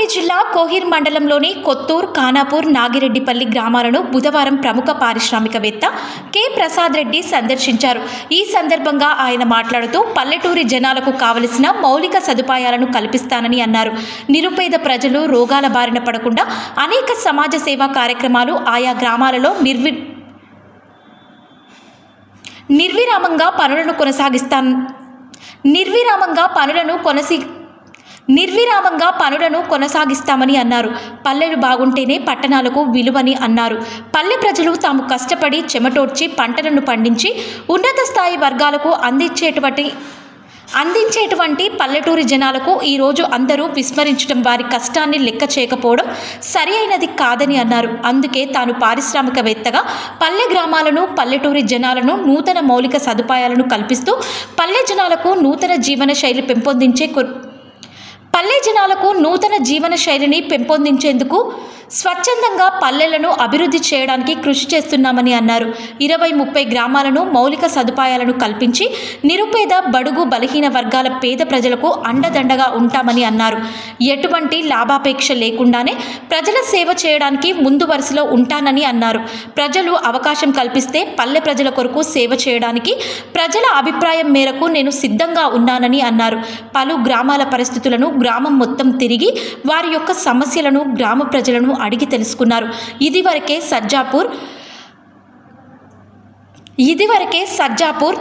పూర్తి జిల్లా కోహిర్ మండలంలోని కొత్తూర్ ఖానాపూర్ నాగిరెడ్డిపల్లి గ్రామాలను బుధవారం ప్రముఖ పారిశ్రామికవేత్త కె. ప్రసాద్ రెడ్డి సందర్శించారు. ఈ సందర్భంగా ఆయన మాట్లాడుతూ పల్లెటూరి జనాలకు కావలసిన మౌలిక సదుపాయాలను కల్పిస్తానని అన్నారు. నిరుపేద ప్రజలు రోగాల బారిన పడకుండా అనేక సమాజ సేవా కార్యక్రమాలు ఆయా గ్రామాలలో నిర్వి నిర్విరామంగా పనులను కొనసాగిస్తాను నిర్విరామంగా పనులను కొనసి నిర్విరామంగా పనులను కొనసాగిస్తామని అన్నారు. పల్లెలు బాగుంటేనే పట్టణాలకు విలువని అన్నారు. పల్లె ప్రజలు తాము కష్టపడి చెమటోడ్చి పంటలను పండించి ఉన్నత స్థాయి వర్గాలకు అందించేటువంటి అందించేటువంటి పల్లెటూరి జనాలకు ఈరోజు అందరూ విస్మరించడం వారి కష్టాన్ని లెక్క చేయకపోవడం సరి అయినది కాదని అన్నారు. అందుకే తాను పారిశ్రామికవేత్తగా పల్లె గ్రామాలను పల్లెటూరి జనాలను నూతన మౌలిక సదుపాయాలను కల్పిస్తూ పల్లె జనాలకు నూతన జీవన శైలి పెంపొందించే పల్లె జనాలకు నూతన జీవన శైలిని పెంపొందించేందుకు స్వచ్ఛందంగా పల్లెలను అభివృద్ధి చేయడానికి కృషి చేస్తున్నామని అన్నారు. ఇరవై ముప్పై గ్రామాలను మౌలిక సదుపాయాలను కల్పించి నిరుపేద బడుగు బలహీన వర్గాల పేద ప్రజలకు అండదండగా ఉంటామని అన్నారు. ఎటువంటి లాభాపేక్ష లేకుండానే ప్రజల సేవ చేయడానికి ముందు వరుసలో ఉంటానని అన్నారు. ప్రజలు అవకాశం కల్పిస్తే పల్లె ప్రజల కొరకు సేవ చేయడానికి ప్రజల అభిప్రాయం మేరకు నేను సిద్ధంగా ఉన్నానని అన్నారు. పలు గ్రామాల పరిస్థితులను గ్రామం మొత్తం తిరిగి వారి యొక్క సమస్యలను గ్రామ ప్రజలను అడిగి తెలుసుకున్నారు. ఇదివరకే సర్జాపూర్ ఇదివరకే సర్జాపూర్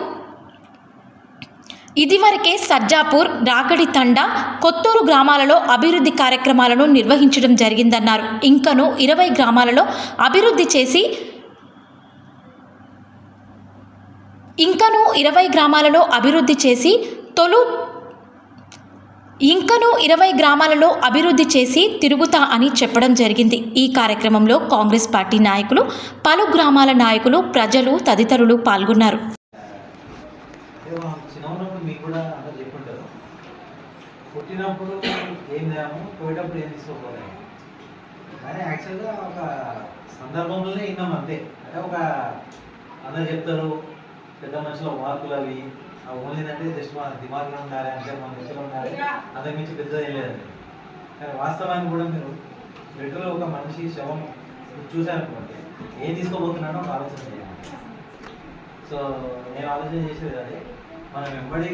ఇదివరకే సర్జాపూర్ రాకడి తండా కొత్తూరు గ్రామాలలో అభివృద్ధి కార్యక్రమాలను నిర్వహించడం జరిగిందన్నారు. ఇంకను ఇరవై గ్రామాలలో అభివృద్ధి చేసి ఇంకను ఇరవై గ్రామాలలో అభివృద్ధి చేసి తొలు ఇంకనూ ఇరవై గ్రామాలలో అభివృద్ధి చేసి తిరుగుతా అని చెప్పడం జరిగింది. ఈ కార్యక్రమంలో కాంగ్రెస్ పార్టీ నాయకులు పలు గ్రామాల నాయకులు ప్రజలు తదితరులు పాల్గొన్నారు. పుట్టినప్పుడు ఏం పోయేటప్పుడు ఏం తీసుకోపోలేము కానీ యాక్చువల్గా ఒక సందర్భంలోనే విన్నాం అంతే. అంటే ఒక అందరు చెప్తారు పెద్ద మనుషుల వార్కులు అవి. ఓన్లీ అంటే జస్ట్ మన దిమాగ్లో ఉండాలి అంటే మన దగ్గర ఉండాలి అంతకు మించి పెద్ద ఏం లేదండి కానీ వాస్తవానికి కూడా మీరు బెడ్లో ఒక మనిషి శవం చూశారనుకోండి ఏం తీసుకోబోతున్నాడో ఒక ఆలోచన చేయాలి. సో నేను ఆలోచన చేసేది అదే మనం వెంబడి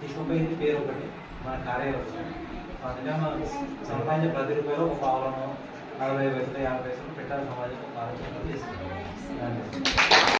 తీసుకుపోయేది పేరు ఒకటి మన కార్యాలు ఒకటి. అందుకే మనం సంపాదించే ప్రతి రూపాయలు ఒక పావులను నలభై పైసలు యాభై పైసలు పెట్టాలి సమాజం ఆలోచన చేస్తున్నాం.